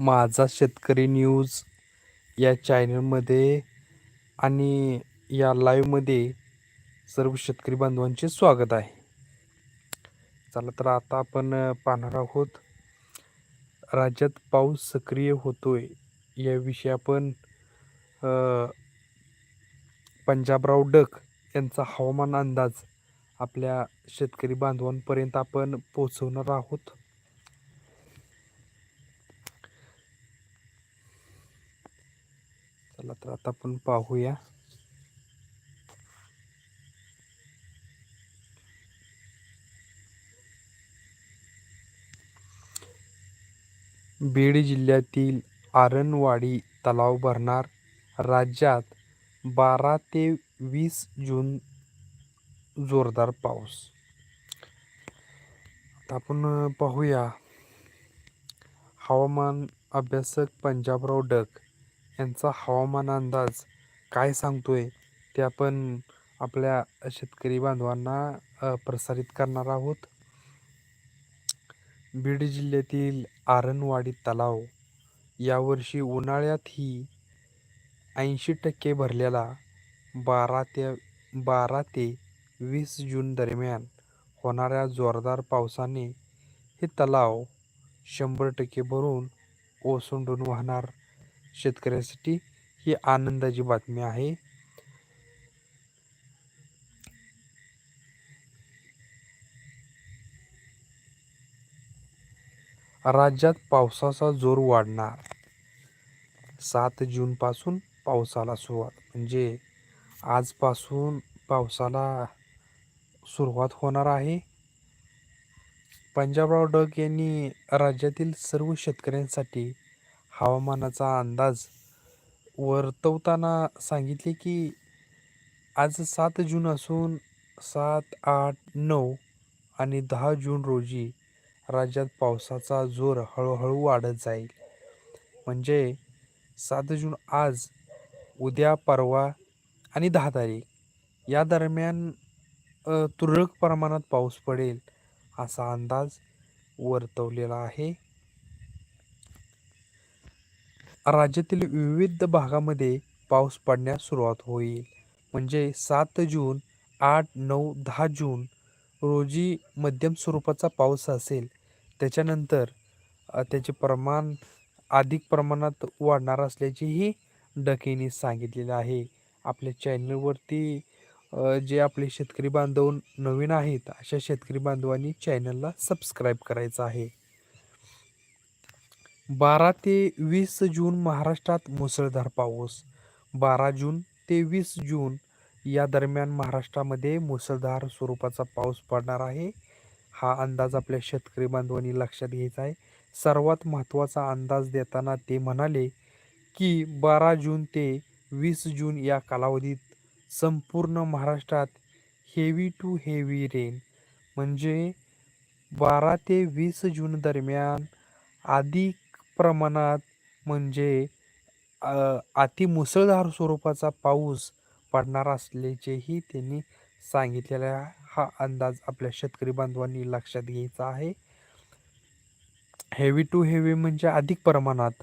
माझा शेतकरी न्यूज या चॅनलमध्ये आणि या लाईव्हमध्ये सर्व शेतकरी बांधवांचे स्वागत आहे. चला तर आता आपण पाहणार आहोत राज्यात पाऊस सक्रिय होतोय याविषयी आपण पंजाबराव डक यांचा हवामान अंदाज आपल्या शेतकरी बांधवांपर्यंत आपण पोहोचवणार आहोत. चला तर आता आपण पाहूया. बीड जिल्ह्यातील आरणवाडी तलाव भरणार राज्यात बारा ते वीस जून जोरदार पाऊस. आता आपण पाहूया. हवामान अभ्यासक पंजाबराव डग यांचा हवामान अंदाज काय सांगतोय ते आपण आपल्या शेतकरी बांधवांना प्रसारित करणार आहोत. बीड जिल्ह्यातील आरणवाडी तलाव यावर्षी उन्हाळ्यातही ऐंशी टक्के भरलेला बारा ते बारा ते वीस जून दरम्यान होणाऱ्या जोरदार पावसाने हे तलाव शंभर टक्के भरून ओसंडून वाहणार शेतकऱ्यांसाठी ही आनंदाची बातमी आहे. राज्यात पावसाचा जोर वाढणार. सात जूनपासून पावसाला सुरुवात. म्हणजे आजपासून पावसाला सुरुवात होणार आहे. पंजाबराव डक यांनी राज्यातील सर्व शेतकऱ्यांसाठी हवामानाचा अंदाज वर्तवताना सांगितले की आज सात जून असून सात आठ नऊ आणि दहा जून रोजी राज्यात पावसाचा जोर हळूहळू वाढत जाईल. म्हणजे सात जून आज उद्या परवा आणि दहा तारीख या दरम्यान तुरळक प्रमाणात पाऊस पडेल असा अंदाज वर्तवलेला आहे. राज्यातील विविध भागामध्ये पाऊस पडण्यास सुरुवात होईल. म्हणजे सात जून आठ नऊ दहा जून रोजी मध्यम स्वरूपाचा पाऊस असेल. त्याच्यानंतर त्याचे प्रमाण अधिक प्रमाणात वाढणार असल्याचेही डकेने सांगितलेले आहे. आपल्या चॅनलवरती जे आपले शेतकरी बांधव नवीन आहेत अशा शेतकरी बांधवांनी चॅनलला सबस्क्राईब करायचं आहे. बारा ते वीस जून महाराष्ट्रात मुसळधार पाऊस. बारा जून ते वीस जून या दरम्यान महाराष्ट्रामध्ये मुसळधार स्वरूपाचा पाऊस पडणार आहे. हा अंदाज आपल्या शेतकरी बांधवांनी लक्षात घ्यायचा आहे. सर्वात महत्त्वाचा अंदाज देताना ते म्हणाले की बारा जून ते वीस जून या कालावधीत संपूर्ण महाराष्ट्रात हेवी टू हेवी रेन म्हणजे बारा ते वीस जून दरम्यान अधिक प्रमाणात म्हणजे अति मुसळधार स्वरूपाचा पाऊस पडणार असल्याचेही त्यांनी सांगितलेला हा अंदाज आपल्या शेतकरी बांधवांनी लक्षात घ्यायचा आहे. हेवी टू हेवी म्हणजे अधिक प्रमाणात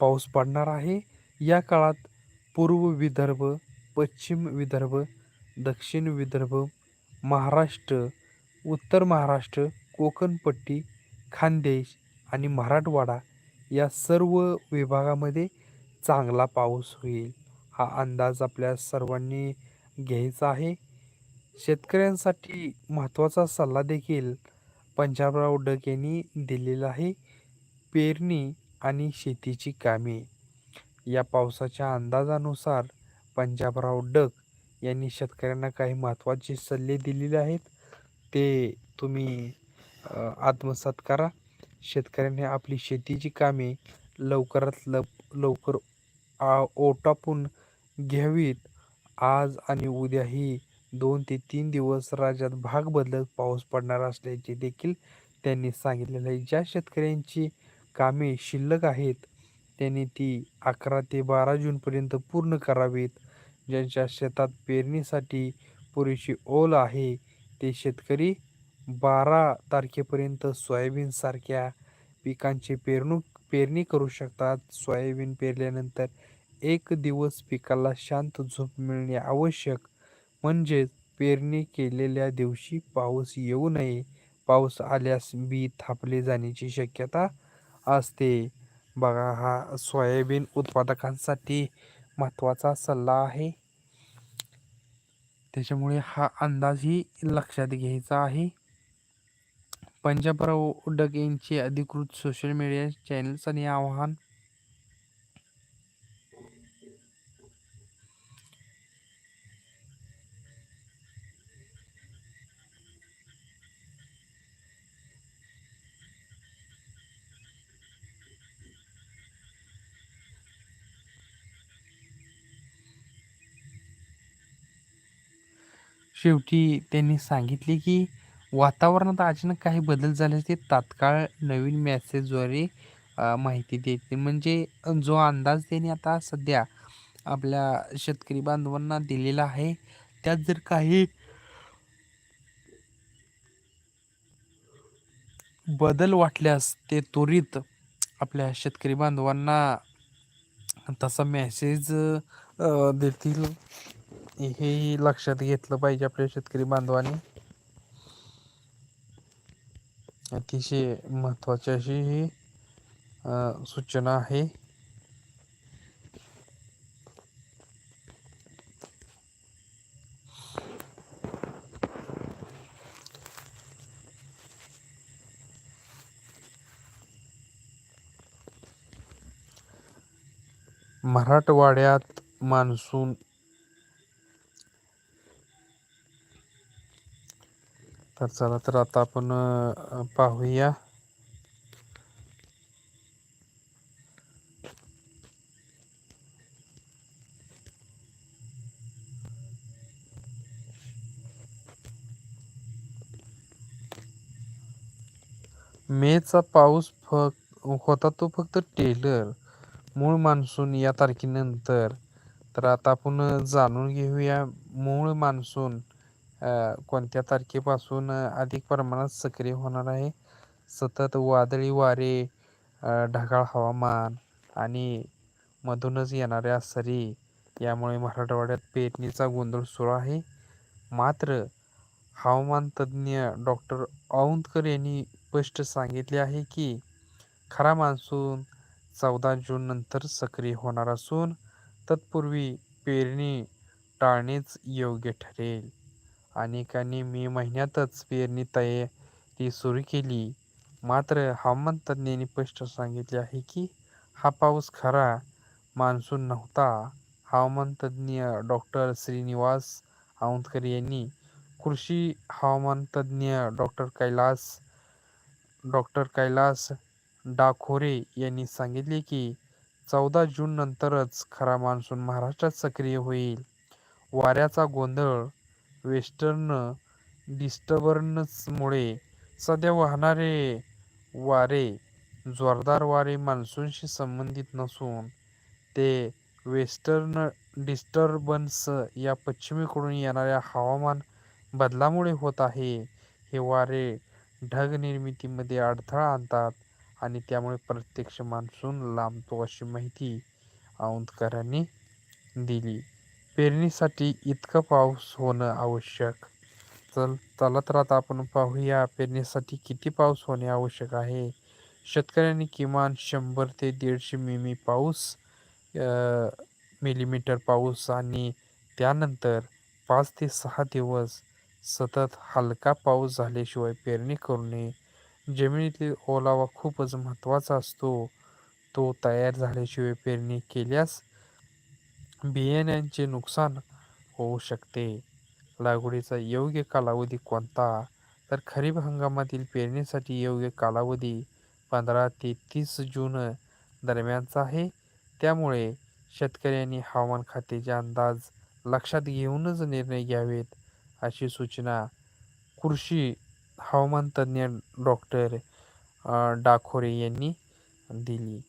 पाऊस पडणार आहे. या काळात पूर्व विदर्भ पश्चिम विदर्भ दक्षिण विदर्भ महाराष्ट्र उत्तर महाराष्ट्र कोकणपट्टी खानदेश आणि मराठवाडा या सर्व विभागामध्ये चांगला पाऊस होईल हा अंदाज आपल्या सर्वांनी घ्यायचा आहे. शेतकऱ्यांसाठी महत्त्वाचा सल्ला देखील पंजाबराव डक यांनी दिलेला आहे. पेरणी आणि शेतीची कामे. या पावसाच्या अंदाजानुसार पंजाबराव डक यांनी शेतकऱ्यांना काही महत्त्वाचे सल्ले दिलेले आहेत. ते तुम्ही आत्मसात करा. शेतकऱ्यांनी आपली शेतीची कामे लवकरात लव लवकर आ, ओटापून घ्यावीत. आज आणि उद्याही दोन ते तीन दिवस राज्यात भाग बदलत पाऊस पडणार असल्याचे देखील त्यांनी सांगितलेलं आहे. ज्या शेतकऱ्यांची कामे शिल्लक आहेत त्यांनी ती अकरा ते बारा जूनपर्यंत पूर्ण करावीत. ज्यांच्या शेतात पेरणीसाठी पुरेशी ओल आहे ते शेतकरी बारा तारखेपर्यंत सोयाबीनसारख्या पिकांची पेरणूक पेरणी करू शकतात. सोयाबीन पेरल्यानंतर एक दिवस पिकाला शांत झोप मिळणे आवश्यक. म्हणजेच पेरणी केलेल्या दिवशी पाऊस येऊ नये. पाऊस आल्यास बी थापले जाण्याची शक्यता असते. बघा हा सोयाबीन उत्पादकांसाठी महत्त्वाचा सल्ला आहे. त्याच्यामुळे हा अंदाजही लक्षात घ्यायचा आहे. पंजाबराव उड्डक यांचे अधिकृत सोशल मीडिया चॅनल्स आणि आव्हान. शेवटी त्यांनी सांगितले की वातावरणात अचानक काही बदल झाले ते तात्काळ नवीन मेसेजद्वारे माहिती देते. म्हणजे जो अंदाज त्यांनी आता सध्या आपल्या शेतकरी बांधवांना दिलेला आहे त्यात जर काही बदल वाटल्यास ते त्वरित आपल्या शेतकरी बांधवांना तसा मेसेज देतील. हे लक्षात घेतलं पाहिजे आपल्या शेतकरी बांधवांनी. अतिशय महत्वाची अशी ही सूचना आहे. मराठवाड्यात मान्सून तर चला तर आता आपण पाहूया. मेचा पाऊस फक्त होता तो फक्त टेलर मूळ मान्सून या तारखेनंतर. तर आता आपण जाणून घेऊया मूळ मान्सून. कोणत्या तारखेपासून अधिक प्रमाणात सक्रिय होणार आहे? सतत वादळी वारे ढगाळ हवामान आणि मधूनच येणाऱ्या सरी यामुळे मराठवाड्यात पेरणीचा गोंधळ सुरू आहे. मात्र हवामान तज्ज्ञ डॉक्टर औंदकर यांनी स्पष्ट सांगितले आहे की खरा मान्सून चौदा जून नंतर सक्रिय होणार असून तत्पूर्वी पेरणी टाळणेच योग्य ठरेल. अनेकांनी मे महिन्यातच पेरणी तयारी सुरू केली. मात्र हवामान तज्ज्ञांनी स्पष्ट सांगितले आहे की हा पाऊस खरा मान्सून नव्हता हवामान तज्ज्ञ डॉक्टर श्रीनिवास औंधकर यांनी कृषी हवामान तज्ज्ञ डॉक्टर कैलास डॉक्टर कैलास डाखोरे यांनी सांगितले की चौदा जून नंतरच खरा मान्सून महाराष्ट्रात सक्रिय होईल. वाऱ्याचा गोंधळ वेस्टर्न डिस्टर्बन्समुळे सध्या वाहणारे वारे जोरदार वारे मान्सूनशी संबंधित नसून ते वेस्टर्न डिस्टर्बन्स या पश्चिमेकडून येणाऱ्या हवामान बदलामुळे होत आहे. हे वारे ढग निर्मितीमध्ये अडथळा आणतात आणि त्यामुळे प्रत्यक्ष मान्सून लांबतो अशी माहिती औंधकरांनी दिली. पेरणीसाठी इतका पाऊस होणं आवश्यक. चल चला तर आता आपण पाहूया पेरणीसाठी किती पाऊस होणे आवश्यक आहे. शेतकऱ्यांनी किमान शंभर ते दीडशे मिमी पाऊस मिलीमीटर पाऊस आणि त्यानंतर पाच ते सहा दिवस सतत हलका पाऊस झाल्याशिवाय पेरणी करू नये जमिनीतील ओलावा खूपच महत्त्वाचा असतो. तो तयार झाल्याशिवाय पेरणी केल्यास बियाण्यांचे नुकसान होऊ शकते. लागवडीचा योग्य कालावधी कोणता? तर खरीप हंगामातील पेरणीसाठी योग्य कालावधी पंधरा ते तीस जून दरम्यानचा आहे. त्यामुळे शेतकऱ्यांनी हवामान खात्याचे अंदाज लक्षात घेऊनच निर्णय घ्यावेत अशी सूचना कृषी हवामान तज्ज्ञ डॉक्टर डाखोरे यांनी दिली.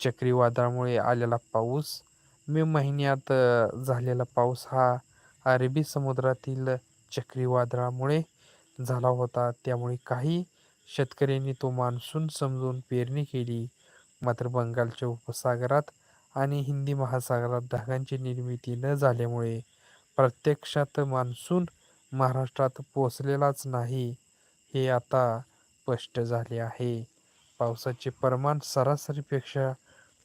चक्रीवादळामुळे आलेला पाऊस मे महिन्यात झालेला पाऊस हा अरबी समुद्रातील चक्रीवादळामुळे झाला होता. त्यामुळे काही शेतकऱ्यांनी तो मान्सून समजून पेरणी केली. मात्र बंगालच्या उपसागरात आणि हिंदी महासागरात ढगांची निर्मिती न झाल्यामुळे प्रत्यक्षात मान्सून महाराष्ट्रात पोचलेलाच नाही हे आता स्पष्ट झाले आहे. पावसाचे प्रमाण सरासरीपेक्षा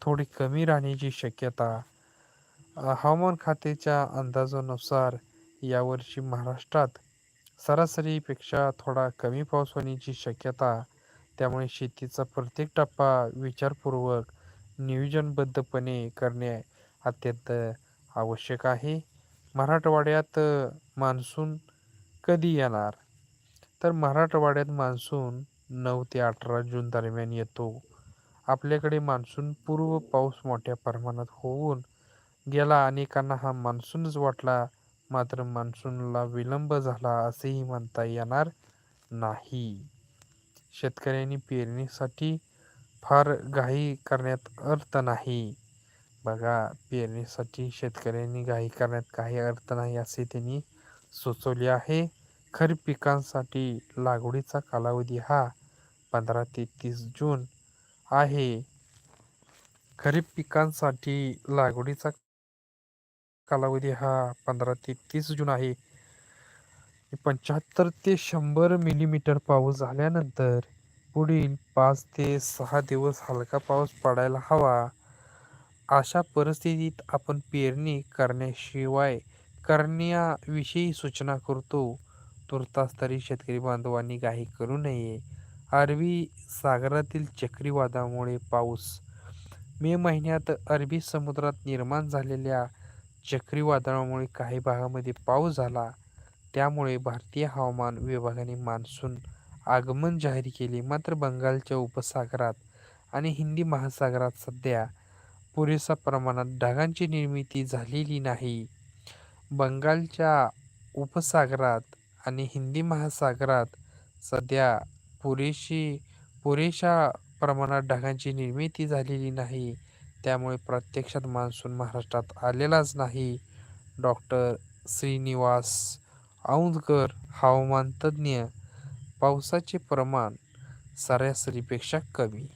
थोडी कमी राहण्याची शक्यता हवामान खात्याच्या अंदाजानुसार यावर्षी महाराष्ट्रात सरासरीपेक्षा थोडा कमी पाऊस होण्याची शक्यता त्यामुळे शेतीचा प्रत्येक टप्पा विचारपूर्वक नियोजनबद्धपणे करणे अत्यंत आवश्यक आहे. मराठवाड्यात मान्सून कधी येणार? तर मराठवाड्यात मान्सून नऊ ते अठरा जून दरम्यान येतो. आपल्याकडे मान्सून पूर्व पाऊस मोठ्या प्रमाणात होऊन गेला अनेकांना हा मान्सूनच वाटला. मात्र मान्सूनला विलंब झाला असेही म्हणता येणार नाही. शेतकऱ्यांनी पेरणीसाठी फार घाई करण्यात अर्थ नाही. बघा पेरणीसाठी शेतकऱ्यांनी घाई करण्यात काही अर्थ नाही असे त्यांनी सुचवले आहे. खरीप पिकांसाठी लागवडीचा कालावधी हा पंधरा ते तीस जून आहे. खरीप पिकांसाठी लागवडीचा कालावधी हा पंधरा ते तीस जून आहे. पंच्याहत्तर ते शंभर मिलीमीटर पाऊस झाल्यानंतर पुढील पाच ते सहा दिवस हलका पाऊस पडायला हवा. अशा परिस्थितीत आपण पेरणी करण्याशिवाय करण्याविषयी सूचना करतो. तुर्तास तरी शेतकरी बांधवांनी काही करू नये. अरबी सागरातील चक्रीवादामुळे पाऊस मे महिन्यात अरबी समुद्रात निर्माण झालेल्या चक्रीवादळामुळे काही भागामध्ये पाऊस झाला. त्यामुळे भारतीय हवामान विभागाने मान्सून आगमन जाहीर केले मात्र बंगालच्या उपसागरात आणि हिंदी महासागरात सध्या पुरेशा प्रमाणात ढगांची निर्मिती झालेली नाही. बंगालच्या उपसागरात आणि हिंदी महासागरात सध्या पुरेशी पुरेशा प्रमाणात ढगांची निर्मिती झालेली नाही. त्यामुळे प्रत्यक्षात मान्सून महाराष्ट्रात आलेलाच नाही. डॉक्टर श्रीनिवास औंधकर हवामान तज्ज्ञ. पावसाचे प्रमाण सरासरीपेक्षा कमी